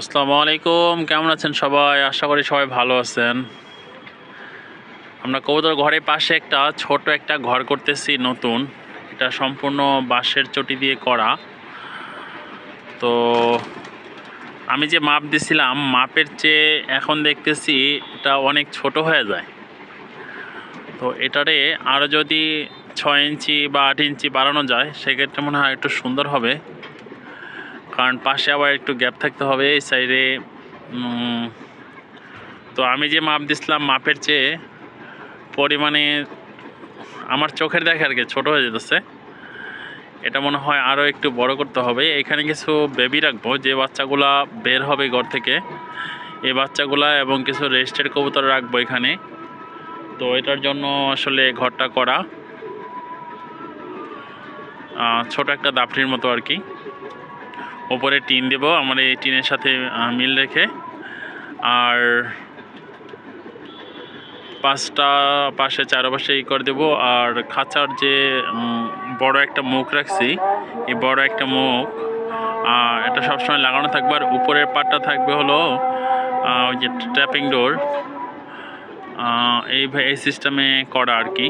আসসালামু আলাইকুম, কেমন আছেন সবাই? আশা করি সবাই ভালো আছেন। আমরা কবুতর ঘরের পাশে একটা ছোট একটা ঘর করতেছি, নতুন। এটা সম্পূর্ণ বাঁশের চটি দিয়ে করা। তো আমি যে মাপ দিছিলাম, মাপের চেয়ে এখন দেখতেছি এটা অনেক ছোট হয়ে যায়। তো এটারে আরও যদি ছয় ইঞ্চি বা আট ইঞ্চি বাড়ানো যায়, সেক্ষেত্রে মনে হয় একটু সুন্দর হবে। কারণ পাশে আবার একটু গ্যাপ থাকতে হবে, এই সাইডে তো আমি যে মাপ দিছিলাম মাপের চেয়ে পরিমাণে আমার চোখের দেখা আর কি ছোটো হয়ে যেতেছে। এটা মনে হয় আরও একটু বড় করতে হবে। এখানে কিছু বেবি রাখব, যে বাচ্চাগুলা বের হবে ঘর থেকে, এই বাচ্চাগুলা এবং কিছু রেস্টের কবুতর রাখব এখানে। তো এটার জন্য আসলে ঘরটা করা ছোট একটা দাপড়ির মতো আর কি। ওপরে টিন দেব, আমার এই টিনের সাথে মিল রেখে। আর পাঁচটা পাশে চারপাশে ই করে দেবো, আর খাঁচার যে বড় একটা মুখ রাখছি, এই বড় একটা মুখ এটা সবসময় লাগানো থাকবে। আর উপরের পাটটা থাকবে হলো ওই যে ট্র্যাপিং ডোর এই এই সিস্টেমে করা আর কি।